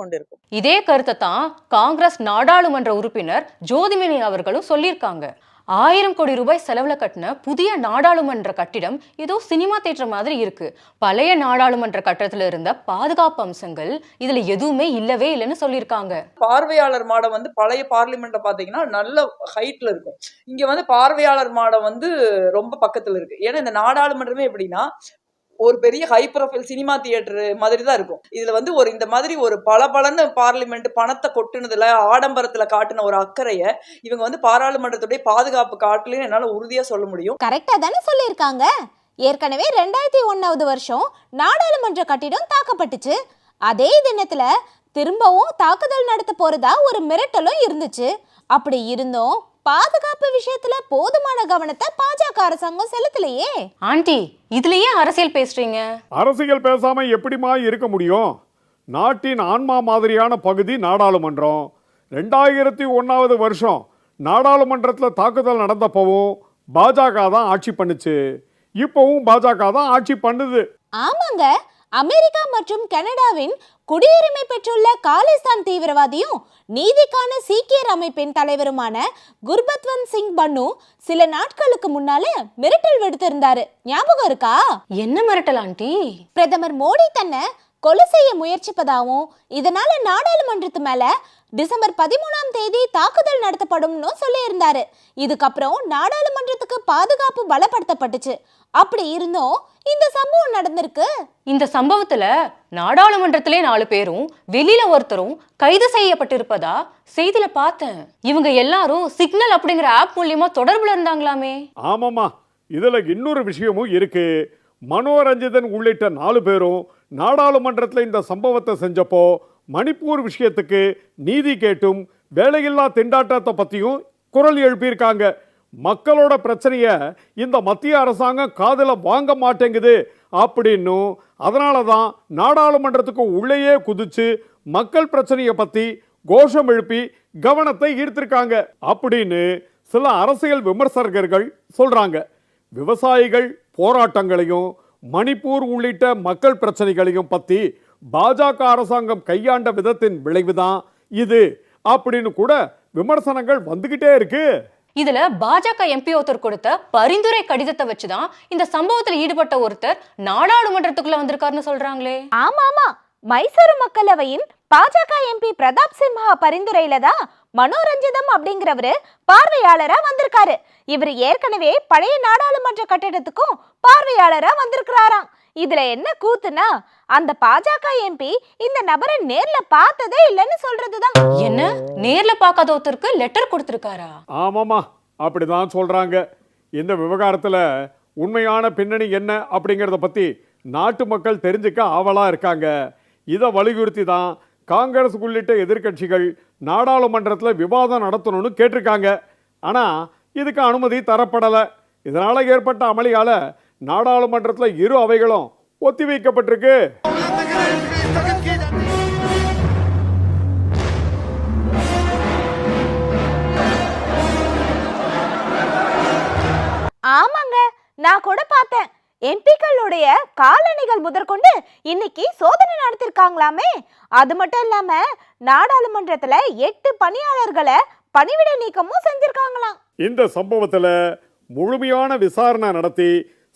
கொண்டிருக்கும். இதே கருத்தை தான் காங்கிரஸ் நாடாளுமன்ற உறுப்பினர் ஜோதிமணி அவர்களும் சொல்லியிருக்காங்க. ஆயிரம் கோடி ரூபாய் செலவுல கட்டின புதிய நாடாளுமன்ற கட்டிடம் ஏதோ சினிமா தேட்டர் மாதிரி இருக்கு. பழைய நாடாளுமன்ற கட்டடத்துல இருந்த பாதுகாப்பு அம்சங்கள் இதுல எதுவுமே இல்லவே இல்லைன்னு சொல்லியிருக்காங்க. பார்வையாளர் மாடம் வந்து பழைய பார்லிமெண்ட்ல பாத்தீங்கன்னா நல்ல ஹைட்ல இருக்கும். இங்க வந்து பார்வையாளர் மாடம் வந்து ரொம்ப பக்கத்துல இருக்கு. ஏன்னா இந்த நாடாளுமன்றமே எப்படின்னா ஒரு பெரிய ஹை ப்ரொஃபைல் சினிமா தியேட்டர் மாதிரி தான் இருக்கும். இதுல வந்து ஒரு இந்த மாதிரி ஒரு பளபளன்னு பார்லிமெண்ட் பணத்தை கொட்டுனதுல ஆடம்பரத்துல காட்டின ஒரு அக்கறைய இவங்க வந்து பாராளுமன்றத்துடைய பாதுகாப்பு காட்டலன்னு என்னால உறுதியா சொல்ல முடியும். கரெக்டா தானே சொல்லியிருக்காங்க. ஏற்கனவே ரெண்டாயிரத்தி ஒன்னாவது வருஷம் நாடாளுமன்ற கட்டிடம் தாக்கப்பட்டுச்சு. அதே தினத்துல திரும்பவும் தாக்குதல் நடத்த போறதா ஒரு மிரட்டலும் இருந்துச்சு. அப்படி இருந்தும் பாதுகாப்பு விஷயத்துல போதுமான கவனத்தை பாஜக அரசாங்கம் செலுத்தலையே. ஆண்டி இதுலயே அரசியல் பேசுறீங்க? அரசியல் பேசாம எப்படிமா இருக்க முடியும்? நாட்டின் ஆன்மா மாதிரியான பகுதி நாடாளுமன்றம். ரெண்டாயிரத்தி ஒன்றாவது வருஷம் நாடாளுமன்றத்தில் தாக்குதல் நடந்தப்பவும் பாஜக தான் ஆட்சி பண்ணுச்சு. இப்போவும் பாஜக தான் ஆட்சி பண்ணுது. ஆமாங்க. அமெரிக்கா மற்றும் கனடாவின் குடியுரிமை பெற்றுள்ள காலிஸ்தான் தீவிரவாதியும் நீதிக்கான சீக்கியர் அமைப்பின் தலைவருமான குர்பத்வந்த் சிங் பன்னு சில நாட்களுக்கு முன்னால மிரட்டல் விடுத்திருந்தாரு. ஞாபகம் இருக்கா? என்ன மிரட்டல் ஆண்டி? பிரதமர் மோடி தன்னை கொலை செய்ய முயற்சிப்பதாகவும் இதனால நாடாளுமன்றத்து மேல டிசம்பர் பதிமூணாம் தேதி தாக்குதல் நடத்தப்படும்னு சொல்லியிருந்தாரு. இதுக்கப்புறம் நாடாளுமன்றத்துக்கு பாதுகாப்பு பலப்படுத்தப்பட்டுச்சு. அப்படி இருந்தும். இந்த சம்பவம் நடந்திருக்கு. இந்த சம்பவத்துல நாடாளுமன்றத்திலே நாலு பேரும் வெளியில ஒருத்தரும் கைது செய்யப்பட்டிருப்பதா செய்தியில பார்த்தேன். இவங்க எல்லாரும் சிக்னல் அப்படிங்கிற ஆப் மூலியமா தொடர்புல இருந்தாங்களாமே. ஆமாம்மா. இதில் இன்னொரு விஷயமும் இருக்கு. மனோரஞ்சிதன் உள்ளிட்ட நாலு பேரும் நாடாளுமன்றத்தில் இந்த சம்பவத்தை செஞ்சப்போ மணிப்பூர் விஷயத்துக்கு நீதி கேட்டும் வேலையில்லா திண்டாட்டத்தை பற்றியும் குரல் எழுப்பியிருக்காங்க. மக்களோட பிரச்சனையை இந்த மத்திய அரசாங்கம் காதில் வாங்க மாட்டேங்குது அப்படின்னும் அதனால தான் நாடாளுமன்றத்துக்கு உள்ளேயே குதிச்சு மக்கள் பிரச்சனையை பற்றி கோஷம் எழுப்பி கவனத்தை ஈர்த்திருக்காங்க அப்படின்னு சில அரசியல் விமர்சகர்கள் சொல்றாங்க. விவசாயிகள் போராட்டங்களையும் மணிப்பூர் உள்ளிட்ட மக்கள் பிரச்சனைகளையும் பற்றி பாஜக அரசாங்கம் கையாண்ட விதத்தின் விளைவுதான் இது அப்படின்னு கூட விமர்சனங்கள் வந்துகிட்டே இருக்குது இதுல பாஜக எம்பி ஒருத்தர் கொடுத்த பரிந்துரை கடிதத்தை வச்சுதான் இந்த சம்பவத்துல ஈடுபட்ட ஒருத்தர் நாடாளுமன்றத்துக்குள்ள வந்திருக்காருன்னு சொல்றாங்களே. ஆமா ஆமா. மைசூரு மக்களவையின் பாஜக எம்பி பிரதாப் சிம்ஹா பரிந்துரையில தான் மனோரஞ்சிதம் அப்படிங்கிறவரு பார்வையாளரா வந்திருக்காரு. இவர் ஏற்கனவே பழைய நாடாளுமன்ற கட்டிடத்துக்கும் பார்வையாளரா வந்திருக்கிறாராம். இதுல என்ன கூத்துனா அந்த பாஜக எம்பி இந்த நபரை நேர்ல பார்த்ததே இல்லைன்னு சொல்றதுதான். என்ன? நேர்ல பார்க்காத ஒருத்தருக்கு லெட்டர் கொடுத்திருக்காரா? ஆமாம்மா அப்படிதான் சொல்றாங்க. இந்த விவகாரத்தில் உண்மையான பின்னணி என்ன அப்படிங்கிறத பற்றி நாட்டு மக்கள் தெரிஞ்சுக்க ஆவலாக இருக்காங்க. இதை வலியுறுத்தி தான் காங்கிரஸ் உள்ளிட்ட எதிர்க்கட்சிகள் நாடாளுமன்றத்தில் விவாதம் நடத்தணும்னு கேட்டிருக்காங்க. ஆனால் இதுக்கு அனுமதி தரப்படலை. இதனால் ஏற்பட்ட அமளியால் நாடாளுமன்றத்தில் இரு அவைகளும் ஒத்திவைக்கப்பட்டிருக்கு ஆமாங்க நான் கூட பார்த்தேன். எம்பிக்களுடைய காலணிகள் முதற்கொண்டு இன்னைக்கு சோதனை நடத்திருக்காங்களாமே. அது மட்டும் இல்லாம நாடாளுமன்றத்துல எட்டு பணியாளர்களை பணிவிடை நீக்கமும் செஞ்சிருக்காங்களாம். இந்த சம்பவத்தில் முழுமையான விசாரணை நடத்தி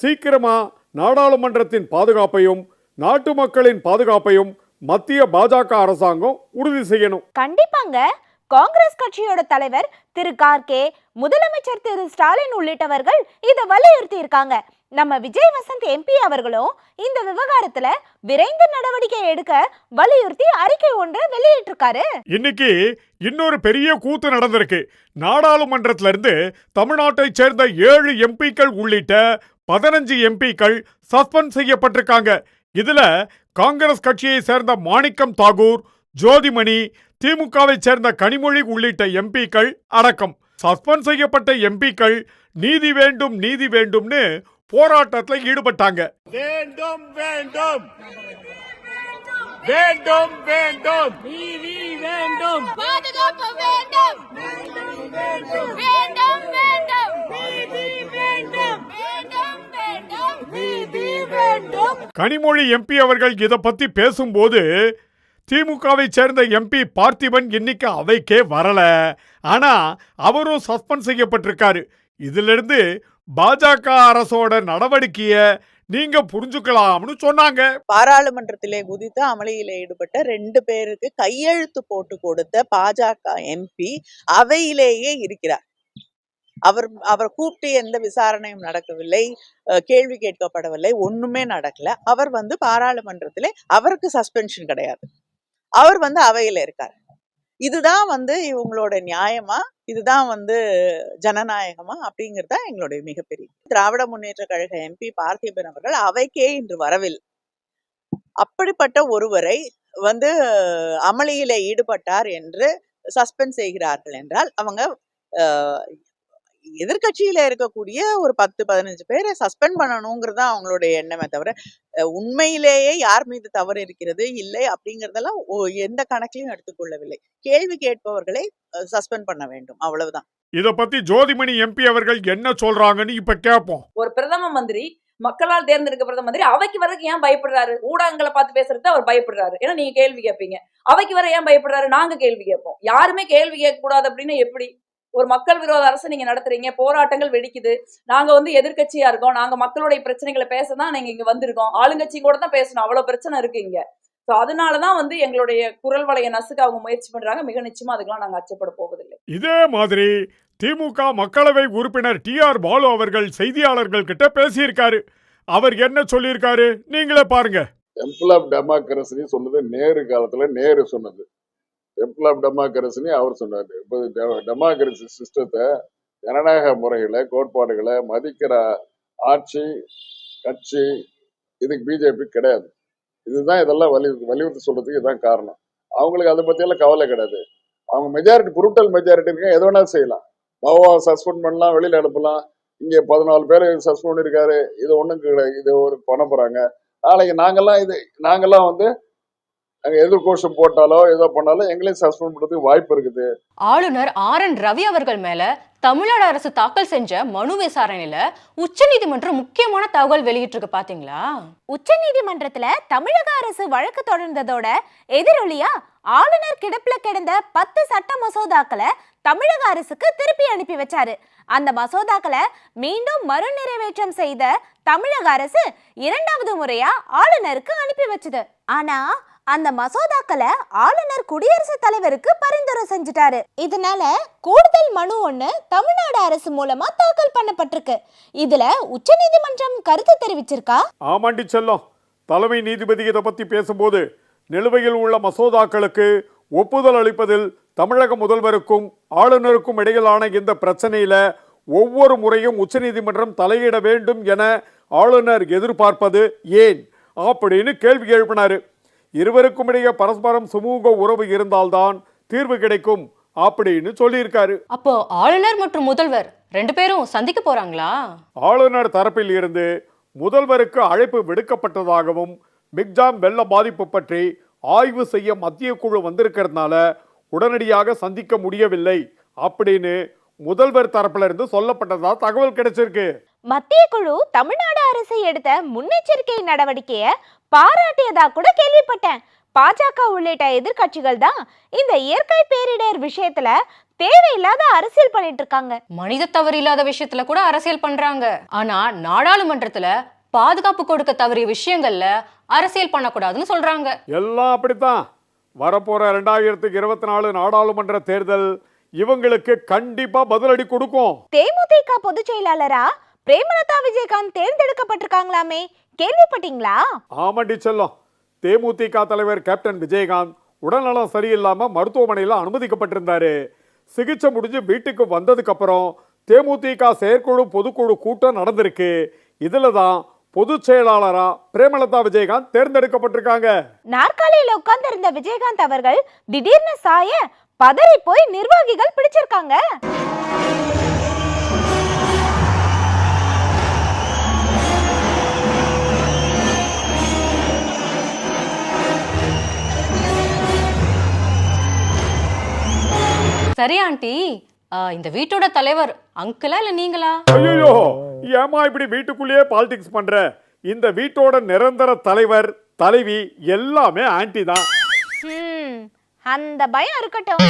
சீக்கிரமா நாடாளுமன்றத்தின் பாதுகாப்பையும் நாட்டு மக்களின் பாதுகாப்பையும் மத்திய பாஜக அரசாங்கம் உறுதி செய்யணும். கண்டிப்பாங்க. காங்கிரஸ் கட்சியோட தலைவர் திரு கார்கே முதலமைச்சர் திரு ஸ்டாலின் உள்ளிட்டவர்கள் இதை வலியுறுத்தி இருக்காங்க நம்ம விஜய் வசந்த் எம்பி அவர்களும் இந்த விவகாரத்துல விரைந்து நடவடிக்கை எடுக்க வலியுறுத்தி அறிக்கை ஒன்றை வெளியிட்டிருக்காரு. இன்னைக்கு இன்னொரு பெரிய கூத்து நடந்திருக்கு. நாடாளுமன்றத்துல இருந்து தமிழ்நாட்டைச் சேர்ந்த ஏழு எம்பிக்கள் உள்ளிட்ட பதினஞ்சு எம்பிக்கள் சஸ்பெண்ட் செய்யப்பட்டிருக்காங்க. இதுல காங்கிரஸ் கட்சியை சேர்ந்த மாணிக்கம் தாகூர் ஜோதிமணி திமுகவை சேர்ந்த கனிமொழி உள்ளிட்ட எம்பிக்கள் அடக்கம். சஸ்பெண்ட் செய்யப்பட்ட எம்பிக்கள் நீதி வேண்டும் நீதி வேண்டும்னு போராட்டத்தில் ஈடுபட்டாங்க. வேண்டும் வேண்டும். வேண்டும் வேண்டும். நீதி வேண்டும். பாதுகாப்பு வேண்டும். வேண்டும் வேண்டும் நீதி வேண்டும் வேண்டும் வேண்டும் நீதி வேண்டும் கனிமொழி எம்பி அவர்கள் இதை பற்றி பேசும்போது திமுகவை சேர்ந்த எம்பி பார்த்திபன் இன்னைக்கு அவைக்கே வரல. ஆனால் அவரும் சஸ்பெண்ட் செய்யப்பட்டிருக்காரு. இதிலிருந்து பாஜக அரசோட நடவடிக்கையை நீங்க புரிஞ்சுக்கலாம்னு சொன்னாங்க. பாராளுமன்றத்திலே குதித்து அமளியில ஈடுபட்ட ரெண்டு பேருக்கு கையெழுத்து போட்டு கொடுத்த பாஜக எம்பி அவையிலேயே இருக்கிறார். அவர் அவர் கூப்பிட்டு எந்த விசாரணையும் நடக்கவில்லை அஹ் கேள்வி கேட்கப்படவில்லை ஒண்ணுமே நடக்கல. அவர் வந்து பாராளுமன்றத்திலே அவருக்கு சஸ்பென்ஷன் கிடையாது. அவர் வந்து அவையில இருக்கார். இதுதான் வந்து இவங்களோட நியாயமா? இதுதான் வந்து ஜனநாயகமா? அப்படிங்கிறது தான் எங்களுடைய மிகப்பெரிய திராவிட முன்னேற்ற கழக எம்பி பார்த்திபன் அவர்கள் அவைக்கே இன்று வரவில்லை. அப்படிப்பட்ட ஒருவரை வந்து அமளியில ஈடுபட்டார் என்று சஸ்பெண்ட் செய்கிறார்கள் என்றால் அவங்க அஹ், எதிர்க்கட்சியில இருக்கக்கூடிய ஒரு பத்து பதினஞ்சு பேரை சஸ்பெண்ட் பண்ணணுங்கிறது தான் அவங்களுடைய எண்ணமே தவிர உண்மையிலேயே யார் மீது தவறு இருக்கிறது இல்லை அப்படிங்கறதெல்லாம் எந்த கணக்கிலையும் எடுத்துக்கொள்ளவில்லை. கேள்வி கேட்பவர்களை சஸ்பெண்ட் பண்ண வேண்டும். அவ்வளவுதான். இத பத்தி ஜோதிமணி எம்பி அவர்கள் என்ன சொல்றாங்கன்னு இப்ப கேட்போம் ஒரு பிரதம மந்திரி மக்களால் தேர்ந்தெடுக்க பிரதம மந்திரி அவைக்கு வரதுக்கு ஏன் பயப்படுறாரு? ஊடகங்களை பார்த்து பேசுறது அவர் பயப்படுறாரு. ஏன்னா நீங்க கேள்வி கேட்பீங்க. அவைக்கு வர ஏன் பயப்படுறாரு? நாங்க கேள்வி கேட்போம். யாருமே கேள்வி கேட்க கூடாது அப்படின்னு எப்படி? ஒரு மக்கள் விரோத அரசு நீங்க நடத்துறீங்க போராட்டங்கள் வெடிக்குது. நாங்க வந்து எதிர்க்கட்சியா இருக்கோம். நாங்க மக்களுடைய பிரச்சனைகளை பேச தான் நீங்க இங்க வந்திருக்கோம். ஆளுங்கட்சி கூட தான் பேசணும். அவ்வளவு பிரச்சனை இருக்கு இங்க. ஸோ அதனாலதான் வந்து எங்களுடைய குரல் வளைய நசுக்க அவங்க முயற்சி பண்றாங்க. மிக நிச்சயமா அதுக்கெல்லாம் நாங்க அச்சப்பட போவதில்லை. இதே மாதிரி திமுக மக்களவை உறுப்பினர் டி ஆர் பாலு அவர்கள் செய்தியாளர்கள் கிட்ட பேசியிருக்காரு. அவர் என்ன சொல்லியிருக்காரு? நீங்களே பாருங்க. டெம்பிள் ஆஃப் டெமோக்ரஸினி சொன்னது நேரு காலத்துல நேரு சொன்னது. டெம்பிள் ஆஃப் டெமோக்ரஸினி அவர் சொன்னார். இப்போ டெமோக்ரஸி சிஸ்டத்தை ஜனநாயக முறைகளை கோட்பாடுகளை மதிக்கிற ஆட்சி கட்சி இதுக்கு பிஜேபி கிடையாது. இதுதான் இதெல்லாம் வலி வலியுறுத்தி சொல்றதுக்கு இதுதான் காரணம். அவங்களுக்கு அதை பற்றியெல்லாம் கவலை கிடையாது. அவங்க மெஜாரிட்டி புருட்டல் மெஜாரிட்டி இருக்க எது வேணாலும் செய்யலாம். பாவா சஸ்பெண்ட் பண்ணலாம் வெளியில் அனுப்பலாம். இங்கே பதினாலு பேர் சஸ்பெண்ட் பண்ணிருக்காரு. இது ஒன்றும் கிடையாது. இது ஒரு பண்ண போகிறாங்க நாளைக்கு நாங்கள்லாம் இது நாங்கள்லாம் வந்து நாங்க எதிர்கோஷம் போட்டாலோ ஏதோ பண்ணாலும் எங்களையும் சஸ்பெண்ட் பண்றதுக்கு வாய்ப்பு இருக்குது. ஆளுநர் ஆர் என் ரவி அவர்கள் மேல தமிழ்நாடு அரசு தாக்கல் செஞ்ச மனு விசாரணையில உச்சநீதிமன்றம் முக்கியமான தகவல் வெளியிட்டிருக்கு பாத்தீங்களா? உச்சநீதிமன்றத்துல தமிழக அரசு வழக்கு தொடர்ந்ததோட எதிரொலியா ஆளுநர் கிடப்புல கிடந்த பத்து சட்ட மசோதாக்களை தமிழக அரசுக்கு திருப்பி அனுப்பி வச்சாரு. அந்த மசோதாக்களை மீண்டும் மறுநிறைவேற்றம் செய்த தமிழக அரசு இரண்டாவது முறையா ஆளுநருக்கு அனுப்பி வச்சது. ஆனா அந்த மசோதாக்களை ஆளுநர் குடியரசுத் தலைவருக்கு பரிந்துரை செஞ்சிட்டாரு. இதனால கூடுதல் மனு ஒண்ணு தமிழ்நாடு அரசு மூலமா தாக்கல் பண்ணப்பட்டிருக்கு. இதுல உச்சநீதிமன்றம் கருத்து தெரிவிச்சிருக்கா? ஆமாண்டி செல்லம். தலைமை நீதிபதி இதை பத்தி பேசும்போது நிலுவையில் உள்ள மசோதாக்களுக்கு ஒப்புதல் அளிப்பதில் தமிழக முதல்வருக்கும் ஆளுநருக்கும் இடையிலான இந்த பிரச்சனையில ஒவ்வொரு முறையும் உச்சநீதிமன்றம் தலையிட வேண்டும் என ஆளுநர் எதிர்பார்ப்பது ஏன்? அப்படின்னு கேள்வி எழுப்பினாரு. இருவருக்கும் இடையே பரஸ்பரம் சுமூக உறவு இருந்தால்தான் தீர்வு கிடைக்கும் அப்படின்னு சொல்லியிருக்காரு. அப்போ ஆளுநர் மற்றும் முதல்வர் ரெண்டு பேரும் சந்திக்க போறாங்களா? ஆளுநர் தரப்பில் இருந்து முதல்வருக்கு அழைப்பு விடுக்கப்பட்டதாகவும் மிக்ஜாம் வெள்ள பாதிப்பு பற்றி ஆய்வு செய்ய மத்திய குழு வந்திருக்கிறதுனால உடனடியாக சந்திக்க முடியவில்லை அப்படின்னு முதல்வர் தரப்புல இருந்து சொல்லப்பட்டதா தகவல் கிடைச்சிருக்கு. மத்திய குழு தமிழ்நாடு அரசு எடுத்த முன்னெச்சரிக்கை நடவடிக்கைய பாராட்டியதா கூட கேள்விப்பட்டேன். பாஜக உள்ளிட்ட எதிர்க்கட்சிகள் தான் இந்த இயற்கை பேரிடர் விஷயத்துல தேவையில்லாத அரசியல் பண்ணிட்டு இருக்காங்க. மனித தவறு இல்லாத விஷயத்துல கூட அரசியல் பண்றாங்க. ஆனா நாடாளுமன்றத்துல பாதுகாப்பு கொடுக்க தவறிய விஷயங்கள்ல அரசியல் பண்ணக்கூடாதுன்னு சொல்றாங்க. எல்லாம் அப்படித்தான். வரப்போற ரெண்டாயிரத்துக்கு இருபத்தி நாலு நாடாளுமன்ற தேர்தல் இவங்களுக்கு கண்டிப்பா பதிலடி கொடுக்கும். தேமுதிக பொதுச் செயலாளரா பிரேமலதா விஜயகாந்த் தேர்ந்தெடுக்கப்பட்டிருக்காங்களாமே? கேள்விப்பட்டீங்களா? ஆமாண்டி செல்லம். தேமுதிக தலைவர் கேப்டன் விஜயகாந்த் உடல்நலம் சரியில்லாம மருத்துவமனையில் அனுமதிக்கப்பட்டிருந்தாரு. சிகிச்சை முடிஞ்சு வீட்டுக்கு வந்ததுக்கு அப்புறம் தேமுதிக செயற்குழு பொதுக்குழு கூட்டம் நடந்திருக்கு. இதுல தான் பொதுச் செயலாளரா பிரேமலதா விஜயகாந்த் தேர்ந்தெடுக்கப்பட்டிருக்காங்க. நாற்காலியில உட்கார்ந்து இருந்த விஜயகாந்த் அவர்கள் திடீர்னு சாய பதறி போய் நிர்வாகிகள் பிடிச்சிருக்காங்க. சரி ஆண்டி. இந்த வீட்டோட தலைவர் அங்கிளா இல்ல நீங்களா? ஐயோ ஏமா இப்படி வீட்டுக்குள்ளேயே பாலிடிக்ஸ் பண்ற? இந்த வீட்டோட நிரந்தர தலைவர் தலைவி எல்லாமே ஆன்டி தான். அந்த பயம் இருக்கட்டும்.